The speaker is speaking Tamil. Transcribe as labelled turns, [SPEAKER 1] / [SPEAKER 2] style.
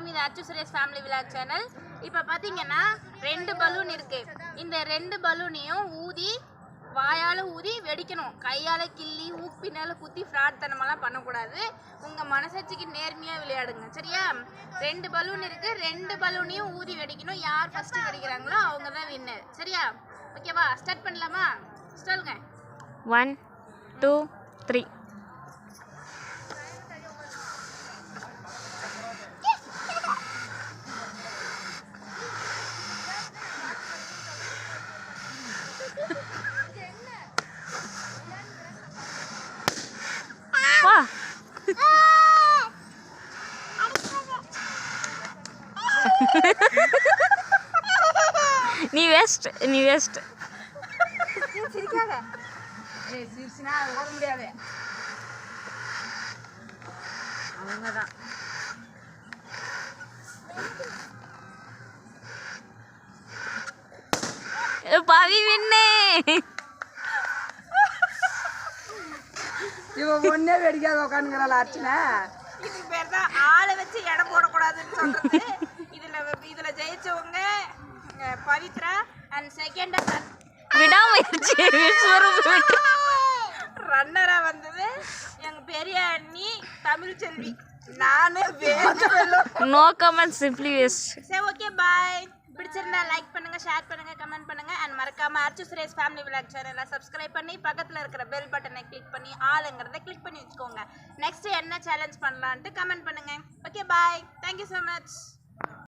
[SPEAKER 1] வணக்கம். இது அச்சு சுரேஷ் ஃபேமிலி விழா சேனல் இப்போ பார்த்தீங்கன்னா ரெண்டு பலூன் இருக்குது இந்த ரெண்டு பலூனையும் ஊதி வாயால் ஊதி வெடிக்கணும். கையால் கிள்ளி ஊப்பினால் குத்தி ஃப்ராட்தனமெல்லாம் பண்ணக்கூடாது. உங்கள் மனசாட்சிக்கு நேர்மையாக விளையாடுங்க. சரியா? ரெண்டு பலூன் இருக்குது ரெண்டு பலூனையும் ஊதி வெடிக்கணும். யார் ஃபஸ்ட்டு வெடிக்கிறாங்களோ அவங்க தான் வின்னர் சரியா ஓகேவா ஸ்டார்ட் பண்ணலாமா? சொல்லுங்க.
[SPEAKER 2] ஒன் டூ த்ரீ நீ வேஸ்ட் நீ வேஸ்ட்
[SPEAKER 1] சிரிக்காத ஏய் சிரிச்சுனா ஓட முடியாது அவங்க தான்
[SPEAKER 2] பவி வின்னு
[SPEAKER 3] இவ ஒன்னே வெடிக்காத உட்காந்துக்கிறாள் அர்ச்சனை?
[SPEAKER 1] இதுக்கு பேர் தான் ஆளை வச்சு எடை போடக்கூடாதுன்னு சொல்றது. இதுல இதுல ஜெயிச்சவங்க பவித்ரா அண்ட் செகண்டா
[SPEAKER 2] விடாமுயற்சி
[SPEAKER 1] ரன்னரா வந்தது எங்க பெரிய அண்ணி தமிழ் செல்வி. நானு
[SPEAKER 2] நோ கமெண்ட் சிம்பிளி வேஸ்ட்
[SPEAKER 1] சரி ஓகே பாய் பிடிச்சிருந்தா லைக் ஷேர் பண்ணுங்கள் கமெண்ட் பண்ணுங்கள் அண்ட் மறக்காமல் அர்ச்சு சுரேஷ் ஃபேமிலி விளாக் சேனலை சப்ஸ்கிரைப் பண்ணி பக்கத்தில் இருக்கிற பெல் பட்டனை கிளிக் பண்ணி ஆளுங்கிறத கிளிக் பண்ணி வச்சுக்கோங்க. நெக்ஸ்ட்டு என்ன சேலஞ்ச் பண்ணலான்ட்டு கமெண்ட் பண்ணுங்கள் okay bye thank you so much